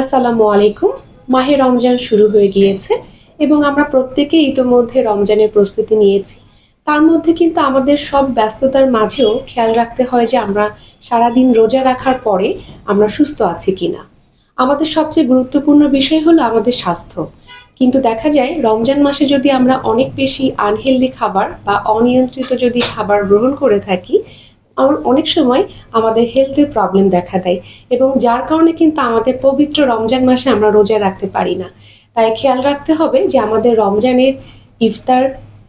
আসসালামু আলাইকুম। মাহে রমজান শুরু হয়ে গিয়েছে এবং আমরা প্রত্যেকেই ইতোমধ্যে রমজানের প্রস্তুতি নিয়েছি। তার মধ্যে কিন্তু আমাদের সব ব্যস্ততার মাঝেও খেয়াল রাখতে হয় যে আমরা সারাদিন রোজা রাখার পরে আমরা সুস্থ আছি কিনা। আমাদের সবচেয়ে গুরুত্বপূর্ণ বিষয় হলো আমাদের স্বাস্থ্য। কিন্তু দেখা যায়, রমজান মাসে যদি আমরা অনেক বেশি আনহেলদি খাবার বা অনিয়ন্ত্রিত যদি খাবার গ্রহণ করে থাকি আমার অনেক সময় আমাদের হেলথের প্রবলেম দেখা দেয় এবং যার কারণে কিন্তু আমাদের পবিত্র রমজান মাসে আমরা রোজা রাখতে পারি না। তাই খেয়াল রাখতে হবে যে আমাদের রমজানের ইফতার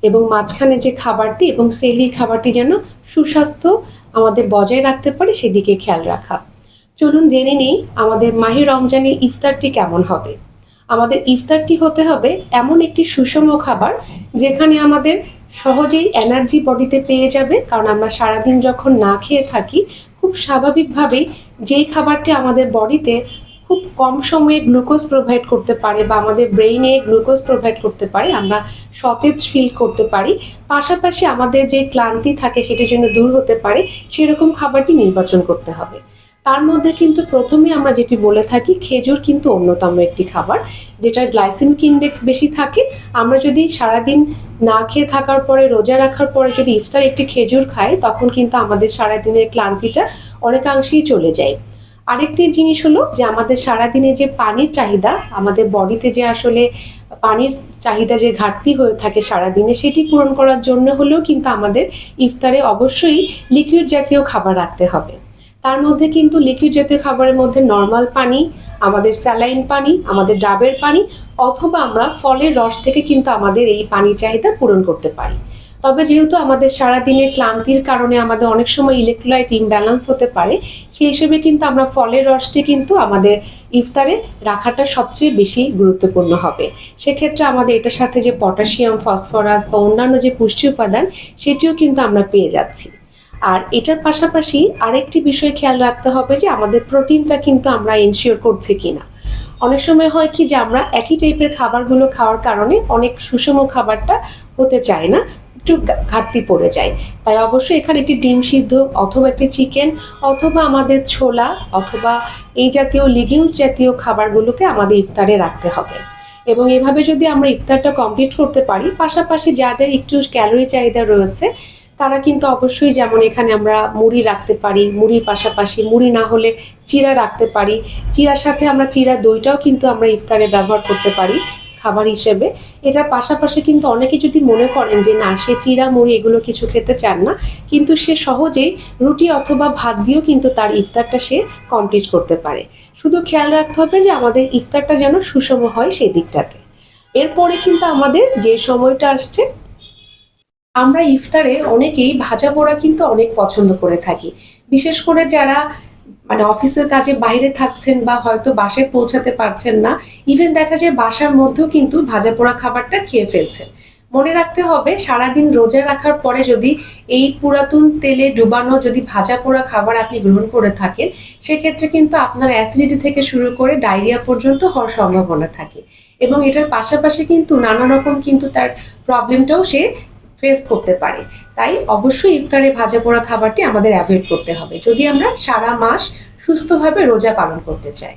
এবং মাঝখানে যে খাবারটি এবং সেহরি খাবারটি যেন সুস্বাস্থ্য আমাদের বজায় রাখতে পারে সেদিকে খেয়াল রাখা। চলুন জেনে নিই আমাদের মাহে রমজানের ইফতারটি কেমন হবে। আমাদের ইফতারটি হতে হবে এমন একটি সুষম খাবার যেখানে আমাদের সহজেই এনার্জি বডিতে পেয়ে যাবে, কারণ আমরা সারাদিন যখন না খেয়ে থাকি, খুব স্বাভাবিকভাবেই যেই খাবারটি আমাদের বডিতে খুব কম সময়ে গ্লুকোজ প্রোভাইড করতে পারে বা আমাদের ব্রেইনে গ্লুকোজ প্রোভাইড করতে পারে, আমরা সতেজ ফিল করতে পারি। পাশাপাশি আমাদের যে ক্লান্তি থাকে, সেটির জন্য দূর হতে পারে, সেরকম খাবারটি নির্বাচন করতে হবে। তার মধ্যে কিন্তু প্রথমে আমরা যেটি বলে থাকি, খেজুর কিন্তু অন্যতম একটি খাবার, যেটার গ্লাইসেমিক ইন্ডেক্স বেশি থাকে। আমরা যদি সারাদিন না খেয়ে থাকার পরে, রোজা রাখার পরে যদি ইফতার একটি খেজুর খাই, তখন কিন্তু আমাদের সারাদিনের ক্লান্তিটা অনেকাংশেই চলে যায়। আরেকটি জিনিস হলো যে, আমাদের সারাদিনে যে পানির চাহিদা, আমাদের বডিতে যে আসলে পানির চাহিদা যে ঘাটতি হয়ে থাকে সারাদিনে, সেটি পূরণ করার জন্য হলেও কিন্তু আমাদের ইফতারে অবশ্যই লিকুইড জাতীয় খাবার রাখতে হবে। তার মধ্যে কিন্তু লিকুইড জাতীয় খাবারের মধ্যে নর্মাল পানি, আমাদের স্যালাইন পানি, আমাদের ডাবের পানি, অথবা আমরা ফলের রস থেকে কিন্তু আমাদের এই পানি চাহিদা পূরণ করতে পারি। তবে যেহেতু আমাদের সারাদিনের ক্লান্তির কারণে আমাদের অনেক সময় ইলেকট্রোলাইট ইমব্যালেন্স হতে পারে, সেই হিসেবে কিন্তু আমরা ফলের রসটি কিন্তু আমাদের ইফতারে রাখাটা সবচেয়ে বেশি গুরুত্বপূর্ণ হবে। সেক্ষেত্রে আমাদের এটার সাথে যে পটাশিয়াম ফসফরাস বা অন্যান্য যে পুষ্টি উপাদান, সেটিও কিন্তু আমরা পেয়ে যাচ্ছি। আর এটার পাশাপাশি আরেকটি বিষয় খেয়াল রাখতে হবে যে আমাদের প্রোটিনটা কিন্তু আমরা এনশিওর করছি কিনা। অনেক সময় হয় কি যে আমরা একই টাইপের খাবারগুলো খাওয়ার কারণে অনেক সুষম খাবারটা হতে চায় না, একটু ঘাটতি পড়ে যায়। তাই অবশ্যই এখানে একটি ডিম সিদ্ধ অথবা একটি চিকেন অথবা আমাদের ছোলা অথবা এই জাতীয় লিগিউমস জাতীয় খাবারগুলোকে আমাদের ইফতারে রাখতে হবে। এবং এভাবে যদি আমরা ইফতারটা কমপ্লিট করতে পারি, পাশাপাশি যাদের একটু ক্যালোরি চাহিদা রয়েছে তারা কিন্তু অবশ্যই যেমন এখানে আমরা মুড়ি রাখতে পারি, মুড়ির পাশাপাশি মুড়ি না হলে চিড়া রাখতে পারি। চিড়ার সাথে আমরা চিড়া দইটাও কিন্তু আমরা ইফতারে ব্যবহার করতে পারি খাবার হিসেবে। এটার পাশাপাশি কিন্তু অনেকে যদি মনে করেন যে, না, সে চিরা মুড়ি এগুলো কিছু খেতে চান না। কিন্তু সে সহজেই রুটি অথবা ভাত দিয়েও কিন্তু তার ইফতারটা সে কমপ্লিট করতে পারে। শুধু খেয়াল রাখতে হবে যে, আমাদের ইফতারটা যেন সুষম হয় সেই দিকটাতে। এরপরে কিন্তু আমাদের যে সময়টা আসছে আমরা ইফতারে অনেকেই ভাজা পোড়া কিন্তু অনেক পছন্দ করে থাকি। বিশেষ করে যারা মানে অফিসের কাজে বাইরে থাকছেন বা হয়তো বাসায় পৌঁছাতে পারছেন না ইভেন দেখা যায় বাসার মধ্যেও কিন্তু ভাজা পোড়া খাবারটা খেয়ে ফেলছেন। মনে রাখতে হবে, সারাদিন রোজা রাখার পরে যদি এই পুরাতন তেলে ডুবানো যদি ভাজা পোড়া খাবার আপনি গ্রহণ করে থাকেন, সেক্ষেত্রে কিন্তু আপনার অ্যাসিডিটি থেকে শুরু করে ডায়রিয়া পর্যন্ত হওয়ার সম্ভাবনা থাকে। এবং এটার পাশাপাশি কিন্তু নানা রকম কিন্তু তার প্রবলেমটাও সে ফেস করতে পারে। তাই অবশ্যই ইফতারে ভাজা পোড়া খাবারটি আমাদের অ্যাভয়েড করতে হবে। যদি আমরা সারা মাস সুস্থভাবে রোজা পালন করতে চাই।